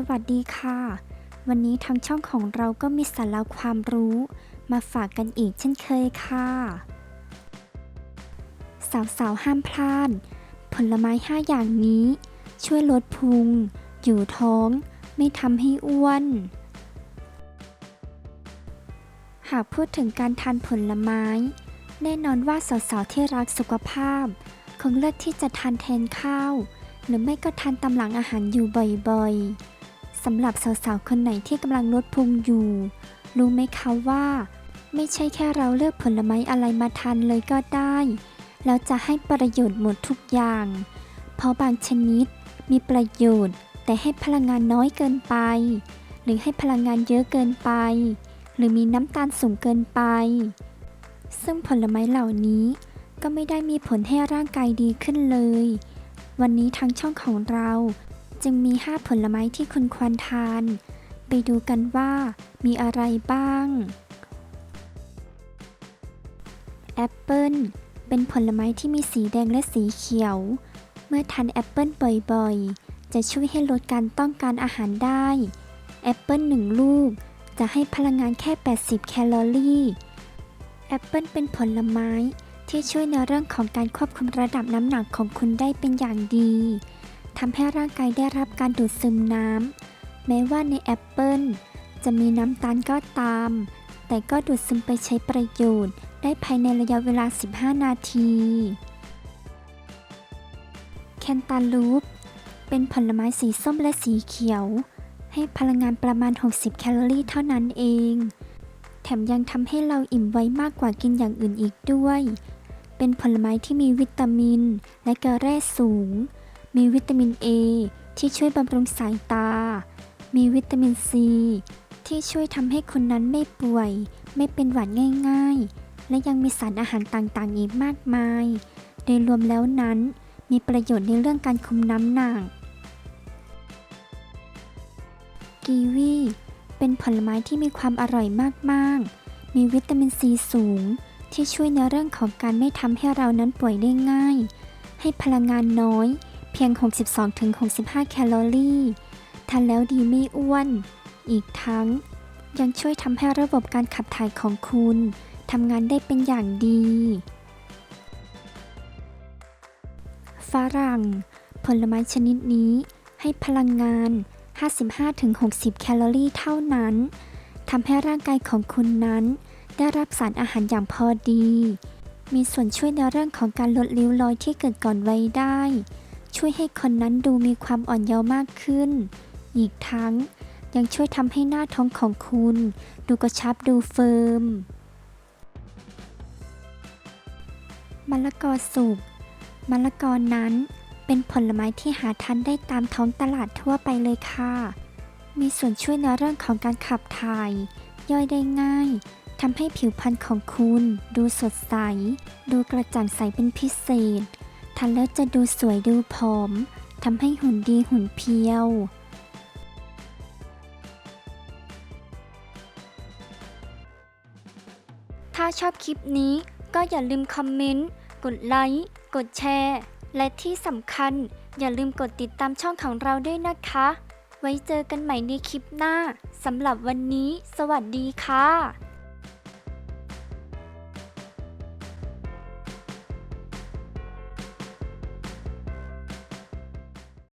สวัสดีค่ะ วันนี้ทางช่องของเราก็มีสาระความรู้ มาฝากกันอีกเช่นเคยค่ะ สาวๆห้ามพลาด ผลไม้ 5 อย่างนี้ ช่วยลดพุง อยู่ท้อง ไม่ทำให้อ้วน หากพูดถึงการทานผลไม้ แน่นอนว่าสาวๆที่รักสุขภาพ คงเลือกที่จะทานแทนข้าวหรือไม่ก็ทานตำหลังอาหารอยู่บ่อยๆ สำหรับสาวๆ คนไหนที่กำลังลดพุงอยู่ รู้ไหมคะว่า ไม่ใช่แค่เราเลือกผลไม้อะไรมาทานเลยก็ได้ แล้วจะให้ประโยชน์หมดทุกอย่าง เพราะบางชนิดมีประโยชน์ แต่ให้พลังงานน้อยเกินไป หรือให้พลังงานเยอะเกินไป หรือมีน้ำตาลสูงเกินไป ซึ่งผลไม้เหล่านี้ก็ไม่ได้มีผลให้ร่างกายดีขึ้นเลย วันนี้ทางช่องของเรา จึงมี 5 ผลไม้ที่คุณควรทาน ไปดูกันว่ามีอะไรบ้าง แอปเปิลเป็นผลไม้ที่มีสีแดงและสีเขียว เมื่อทานแอปเปิลบ่อยๆ จะช่วยให้ลดการต้องการอาหารได้ แอปเปิล1ลูกจะให้พลังงานแค่ 80 แคลอรี่ แอปเปิลเป็นผลไม้ที่ช่วยในเรื่องของการควบคุมระดับน้ำหนักของคุณได้เป็นอย่างดี ทำให้ร่างกายได้รับการดูดซึมน้ำแม้ว่าในแอปเปิลจะมีน้ำตาลก็ตาม แต่ก็ดูดซึมไปใช้ประโยชน์ ได้ภายในระยะเวลา 15 นาทีแคนตาลูป เป็นผลไม้สีส้มและสีเขียว ให้พลังงานประมาณ 60 แคลอรี่เท่านั้นเอง แถมยังทำให้เราอิ่มไว้มากกว่ากินอย่างอื่นอีกด้วย เป็นผลไม้ที่มีวิตามิน และเกลือแร่สูง มีวิตามิน A ที่ช่วยบำรุงสายตา มีวิตามิน C ที่ช่วยทำให้คุณนั้นไม่ป่วย ไม่เป็นหวัดง่าย ๆ และยังมีสารอาหารต่างๆ อีกมากมาย โดยรวมแล้วนั้นมีประโยชน์ในเรื่องการคุมน้ำหนัก กีวีเป็นผลไม้ที่มีความอร่อยมากๆ มีวิตามินซีสูง ที่ช่วยในเรื่องของการไม่ทำให้เรานั้นป่วยได้ง่าย ให้พลังงานน้อย เพียง 62-65 แคลอรี่ทานแล้วดีไม่อ้วน อีกทั้ง ยังช่วยทำให้ระบบการขับถ่ายของคุณทำงานได้เป็นอย่างดี ฝรั่ง ผลไม้ชนิดนี้ให้พลังงาน 55-60 แคลอรี่เท่านั้นทำให้ร่างกายของคุณนั้น ได้รับสารอาหารอย่างพอดี มีส่วนช่วยในเรื่องของการลดริ้วรอยที่เกิดก่อนวัยได้ ช่วยให้คนนั้นดูมีความอ่อนเยาว์มากขึ้น อีกทั้งยังช่วยทำให้หน้าท้องของคุณ ดูกระชับดูเฟิร์มมะละกอสุกมะละกอนั้นเป็นผลไม้ที่หาทานได้ตามท้องตลาดทั่วไปเลยค่ะ มีส่วนช่วยในเรื่องของการขับถ่าย ย่อยได้ง่ายทำให้ผิวพรรณของคุณ ดูสดใส ดูกระจ่างใสเป็นพิเศษ ทานแล้วจะดูสวยดูผอมทำให้หุ่นดีหุ่นเพียว ถ้าชอบคลิปนี้ก็อย่าลืมคอมเมนต์ กดไลค์ กดแชร์ และที่สำคัญอย่าลืมกดติดตามช่องของเราด้วยนะคะ ไว้เจอกันใหม่ในคลิปหน้า สำหรับวันนี้ สวัสดีค่ะ